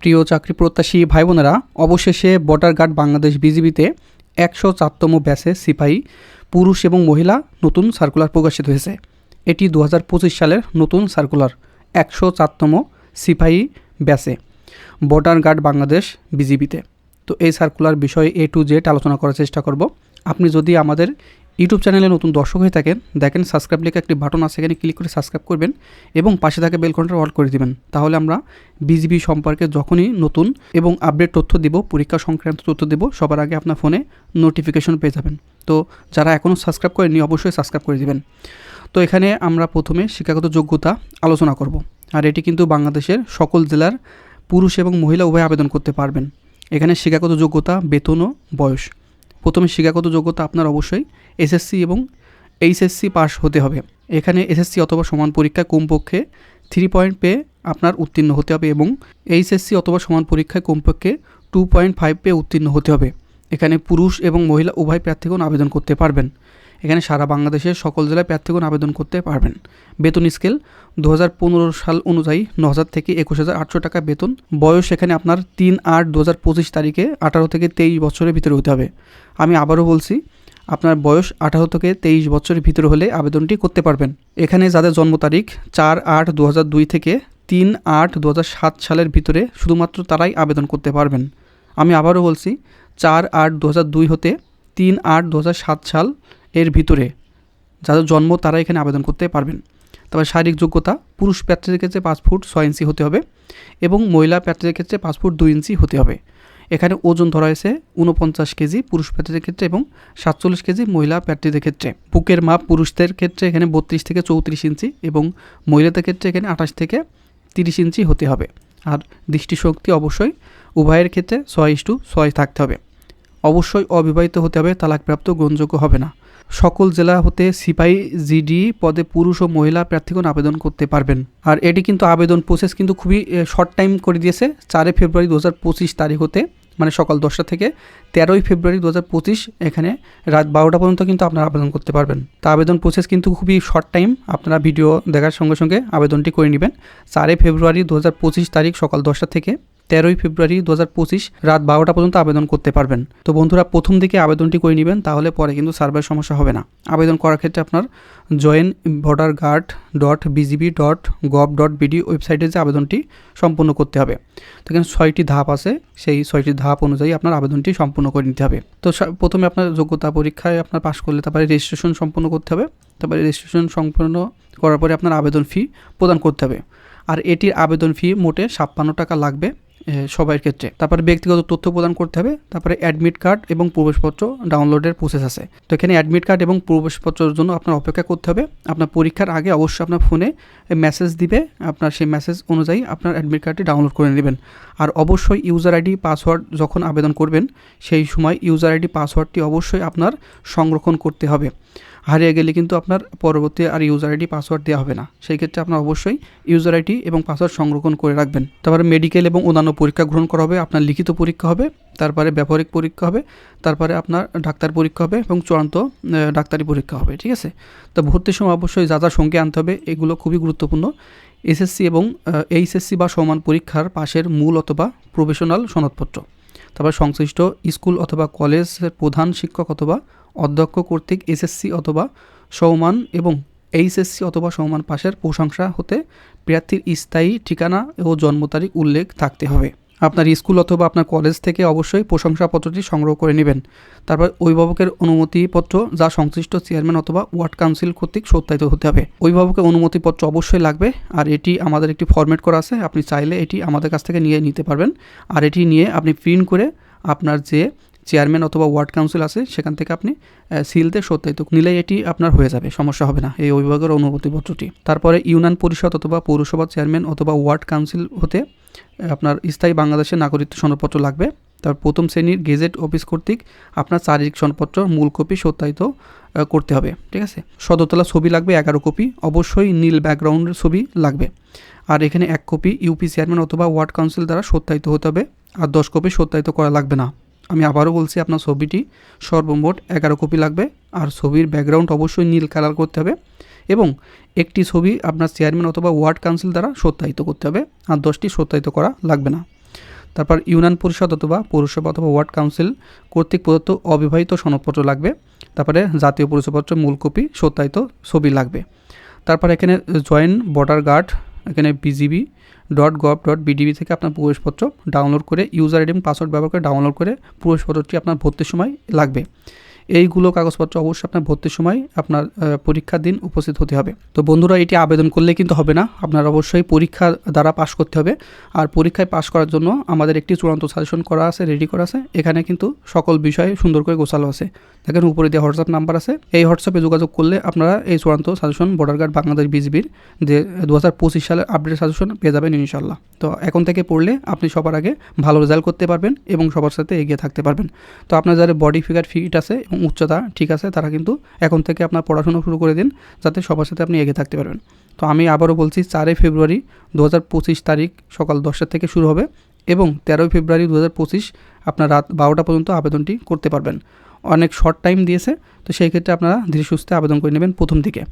প্রিয় চাকরি প্রত্যাশী ভাই বোনেরা অবশেষে বর্ডার গার্ড বাংলাদেশ বিজিবিতে একশো চারতম ব্যাচে সিপাহী, পুরুষ এবং মহিলা নতুন সার্কুলার প্রকাশিত হয়েছে। এটি দু হাজার পঁচিশ সালের নতুন সার্কুলার একশো চারতম সিপাহী ব্যাচে বর্ডার গার্ড বাংলাদেশ বিজিবিতে। তো এই সার্কুলার বিষয়ে এ টু জেড আলোচনা করার চেষ্টা করব। আপনি যদি আমাদের ইউটিউব চ্যানেলে নতুন দর্শক হয়ে থাকেন, দেখেন সাবস্ক্রাইব লিখে একটি বাটন আছে, এখানে ক্লিক করে সাবস্ক্রাইব করবেন এবং পাশে থাকা বেল ঘণ্টা অল করে দিবেন। তাহলে আমরা বিজিবি সম্পর্কে যখনই নতুন এবং আপডেট তথ্য দিব, পরীক্ষা সংক্রান্ত তথ্য দেব, সবার আগে আপনার ফোনে নোটিফিকেশন পেয়ে যাবেন। তো যারা এখনও সাবস্ক্রাইব করেনি অবশ্যই সাবস্ক্রাইব করে দিবেন। তো এখানে আমরা প্রথমে শিক্ষাগত যোগ্যতা আলোচনা করব। আর এটি কিন্তু বাংলাদেশের সকল জেলার পুরুষ এবং মহিলা উভয় আবেদন করতে পারবেন। এখানে শিক্ষাগত যোগ্যতা, বেতন ও বয়স। প্রথমে শিক্ষাগত যোগ্যতা আপনার অবশ্যই এসএসসি এবং এইচএসসি পাস হতে হবে। এখানে এসএসসি অথবা সমান পরীক্ষায় কমপক্ষে থ্রি পয়েন্ট পেয়ে আপনার উত্তীর্ণ হতে হবে এবং এইচএসসি অথবা সমান পরীক্ষায় কমপক্ষে টু পয়েন্ট ফাইভ পেয়ে উত্তীর্ণ হতে হবে। এখানে পুরুষ এবং মহিলা উভয় প্রার্থীগণ আবেদন করতে পারবেন। এখানে সারা বাংলাদেশের সকল জেলায় প্রার্থীগণ আবেদন করতে পারবেন। বেতন স্কেল দু হাজার পনেরো সাল অনুযায়ী ন হাজার থেকে একুশ হাজার আটশো টাকা বেতন। বয়স এখানে আপনার তিন আট দু পঁচিশ তারিখে আঠারো থেকে তেইশ বছরের ভিতরে হতে হবে। আমি আবারও বলছি, আপনার বয়স আঠারো থেকে তেইশ বছরের ভিতরে হলে আবেদনটি করতে পারবেন। এখানে যাদের জন্ম তারিখ চার আট দু থেকে তিন আট দু সালের ভিতরে শুধুমাত্র তারাই আবেদন করতে পারবেন। আমি আবারও বলছি, চার আট দু হতে তিন আট দু সাল এর ভিতরে যাদের জন্ম তারা এখানে আবেদন করতে পারবেন। তবে শারীরিক যোগ্যতা, পুরুষ প্রার্থীদের ক্ষেত্রে পাঁচ ফুট ছয় ইঞ্চি হতে হবে এবং মহিলা প্রার্থীদের ক্ষেত্রে পাঁচ ফুট দুই ইঞ্চি হতে হবে। এখানে ওজন ধরা হয়েছে উনপঞ্চাশ কেজি পুরুষ প্রার্থীদের ক্ষেত্রে এবং সাতচল্লিশ কেজি মহিলা প্রার্থীদের ক্ষেত্রে। বুকের মাপ পুরুষদের ক্ষেত্রে এখানে বত্রিশ থেকে চৌত্রিশ ইঞ্চি এবং মহিলাদের ক্ষেত্রে এখানে আঠাশ থেকে তিরিশ ইঞ্চি হতে হবে। আর দৃষ্টিশক্তি অবশ্যই উভয়ের ক্ষেত্রে ছয় ইস্টু ছয় থাকতে হবে। অবশ্যই অবিবাহিত হতে হবে, তালাকপ্রাপ্ত, গ্রহণযোগ্য হবে না। সকল জেলা হতে সিপাহি জিডি পদে পুরুষ ও মহিলা প্রার্থীগণ আবেদন করতে পারবেন। আর এটি কিন্তু আবেদন প্রসেস কিন্তু খুবই শর্ট টাইম করে দিয়েছে। চারে ফেব্রুয়ারি দু পঁচিশ তারিখ হতে মানে সকাল দশটা থেকে তেরোই ফেব্রুয়ারি দু পঁচিশ এখানে রাত বারোটা পর্যন্ত কিন্তু আপনারা আবেদন করতে পারবেন। তা আবেদন প্রসেস কিন্তু খুবই শর্ট টাইম আপনারা ভিডিও দেখার সঙ্গে সঙ্গে আবেদনটি করে নেবেন। চারে ফেব্রুয়ারি দু হাজার পঁচিশ তারিখ সকাল দশটা থেকে তেরোই ফেব্রুয়ারি দু হাজার পঁচিশ রাত বারোটা পর্যন্ত আবেদন করতে পারবেন। তো বন্ধুরা, প্রথম দিকে আবেদনটি করে নেবেন, তাহলে পরে কিন্তু সার্ভার সমস্যা হবে না। আবেদন করার ক্ষেত্রে আপনার joint border guard dot BGB dot gov dot BD ওয়েবসাইটে যে আবেদনটি সম্পূর্ণ করতে হবে। তো এখানে ছয়টি ধাপ আছে, সেই ছয়টি ধাপ অনুযায়ী আপনার আবেদনটি সম্পূর্ণ করে নিতে হবে। তো প্রথমে আপনার যোগ্যতা পরীক্ষায় আপনার পাশ করলে তারপরে রেজিস্ট্রেশন সম্পূর্ণ করতে হবে। তারপরে রেজিস্ট্রেশন সম্পূর্ণ করার পরে আপনার আবেদন ফি প্রদান করতে হবে। আর এটির আবেদন ফি মোটে ছাপ্পান্ন টাকা লাগবে। সবার ক্ষেত্রে। তারপরে ব্যক্তিগত তথ্য প্রদান করতে হবে, তারপরে অ্যাডমিট কার্ড এবং প্রবেশপত্র ডাউনলোডের প্রসেস আছে। তো এখানে অ্যাডমিট কার্ড এবং প্রবেশপত্রের জন্য আপনার অপেক্ষা করতে হবে। আপনার পরীক্ষার আগে অবশ্যই আপনার ফোনে মেসেজ দিবে, আপনার সেই মেসেজ অনুযায়ী আপনার অ্যাডমিট কার্ডটি ডাউনলোড করে নেবেন। আর অবশ্যই ইউজার আইডি পাসওয়ার্ড যখন আবেদন করবেন, সেই সময় ইউজার আইডি পাসওয়ার্ডটি অবশ্যই আপনার সংরক্ষণ করতে হবে। হারিয়ে গেলে কিন্তু আপনার পরবর্তী আর ইউজার আইডি পাসওয়ার্ড দেওয়া হবে না। সেই ক্ষেত্রে আপনার অবশ্যই ইউজার আইডি এবং পাসওয়ার্ড সংরক্ষণ করে রাখবেন। তারপরে মেডিকেল এবং অন্যান্য পরীক্ষা গ্রহণ করা হবে, আপনার লিখিত পরীক্ষা হবে, তারপরে ব্যবহারিক পরীক্ষা হবে, তারপরে আপনার ডাক্তার পরীক্ষা হবে এবং চূড়ান্ত ডাক্তারি পরীক্ষা হবে, ঠিক আছে? তো ভর্তির সময় অবশ্যই যা যা সঙ্গে আনতে হবে, এগুলো খুবই গুরুত্বপূর্ণ। এসএসসি এবং এইচএসসি বা সমান পরীক্ষার পাশের মূল অথবা প্রফেশনাল সনদপত্র। তারপর সংশ্লিষ্ট স্কুল অথবা কলেজের প্রধান শিক্ষক অথবা অধ্যক্ষ কর্তৃক এসএসসি অথবা সৌমান এবং এইচএসসি অথবা সৌমান পাশের প্রশংসা হতে প্রার্থীর স্থায়ী ঠিকানা ও জন্ম তারিখ উল্লেখ থাকতে হবে। আপনার স্কুল অথবা আপনার কলেজ থেকে অবশ্যই প্রশংসাপত্রটি সংগ্রহ করে নেবেন। তারপর অভিভাবকের অনুমতিপত্র যা সংশ্লিষ্ট চেয়ারম্যান অথবা ওয়ার্ড কাউন্সিল কর্তৃক সত্যায়িত হতে হবে। অভিভাবকের অনুমতিপত্র অবশ্যই লাগবে আর এটি আমাদের একটি ফরম্যাট করা আছে। আপনি চাইলে এটি আমাদের কাছ থেকে নিয়ে নিতে পারবেন। আর এটি নিয়ে আপনি প্রিন্ট করে আপনার যে চেয়ারম্যান অথবা ওয়ার্ড কাউন্সিল আছে, সেখান থেকে আপনি সিলতে সত্যায়িত নিলেই এটি আপনার হয়ে যাবে, সমস্যা হবে না, এই অভিভাবকের অনুমতিপত্রটি। তারপরে ইউনিয়ন পরিষদ অথবা পৌরসভা চেয়ারম্যান অথবা ওয়ার্ড কাউন্সিল হতে আপনার স্থায়ী বাংলাদেশের নাগরিকত্ব সনদপত্র লাগবে। তার প্রথম শ্রেণির গেজেট অফিস কর্তৃক আপনার চারিত্রিক সনদপত্র, মূল কপি সত্যায়িত করতে হবে, ঠিক আছে? সদতলা ছবি লাগবে, এগারো কপি, অবশ্যই নীল ব্যাকগ্রাউন্ডের ছবি লাগবে। আর এখানে এক কপি ইউপি চেয়ারম্যান অথবা ওয়ার্ড কাউন্সিল দ্বারা সত্যায়িত হতে হবে, আর দশ কপি সত্যায়িত করা লাগবে না। আমি আবারও বলছি আপনার ছবিটি সর্বমোট এগারো কপি লাগবে, আর ছবির ব্যাকগ্রাউন্ড অবশ্যই নীল কালার করতে হবে এবং একটি ছবি আপনার চেয়ারম্যান অথবা ওয়ার্ড কাউন্সিল দ্বারা সত্যায়িত করতে হবে, আর দশটি সত্যায়িত করা লাগবে না। তারপর ইউনিয়ন পরিষদ অথবা পৌরসভা অথবা ওয়ার্ড কাউন্সিল কর্তৃক প্রদত্ত অবিবাহিত সনদপত্র লাগবে, তারপরে জাতীয় পরিচয়পত্র মূল কপি সত্যায়িত ছবি লাগবে। তারপর এখানে জয়েন্ট বর্ডার গার্ড এখানে BGB dot gov dot BDB থেকে আপনার প্রবেশপত্র ডাউনলোড করে ইউজার আইডি এবং পাসওয়ার্ড ব্যবহার করে ডাউনলোড করে প্রবেশপত্রটি আপনার ভর্তির সময় লাগবে। এইগুলো কাগজপত্র অবশ্যই আপনার ভর্তির সময়, আপনার পরীক্ষার দিন উপস্থিত হতে হবে। তো বন্ধুরা, এটি আবেদন করলে কিন্তু হবে না। আপনার অবশ্যই পরীক্ষা দ্বারা পাশ করতে হবে। আর পরীক্ষায় পাশ করার জন্য আমাদের একটি চূড়ান্ত সাজেশন করা আছে রেডি করা আছে। এখানে কিন্তু সকল বিষয় সুন্দর করে গোছালো আছে। দেখেন, উপরে দিয়ে হোয়াটসঅ্যাপ নাম্বার আছে। এই হোয়াটসঅ্যাপে যোগাযোগ করলে আপনারা এই চূড়ান্ত সাজেশন বর্ডার গার্ড বাংলাদেশ বিজিবির যে দু হাজার পঁচিশ সালের আপডেট সাজেশন পেয়ে যাবেন ইনশাল্লাহ তো এখন থেকে পড়লে আপনি সবার আগে ভালো রেজাল্ট করতে পারবেন এবং সবার সাথে এগিয়ে থাকতে পারবেন। তো আপনার যাদের বডি ফিগার ফিট আছে এবং উচ্চতা, ঠিক আছে, তারা কিন্তু এখন থেকে আপনার পড়াশোনা শুরু করে দিন যাতে সবার সাথে আপনি এগিয়ে থাকতে পারবেন। তো আমি আবারও বলছি, চারই ফেব্রুয়ারি দু হাজার পঁচিশ তারিখ সকাল দশটা থেকে শুরু হবে এবং তেরোই ফেব্রুয়ারি দু হাজার পঁচিশ আপনার রাত বারোটা পর্যন্ত আবেদনটি করতে পারবেন। অনেক শর্ট টাইম দিয়েছে, তো সেই ক্ষেত্রে আপনারা ধীরে সুস্থে আবেদন করে নেবেন প্রথম দিকে।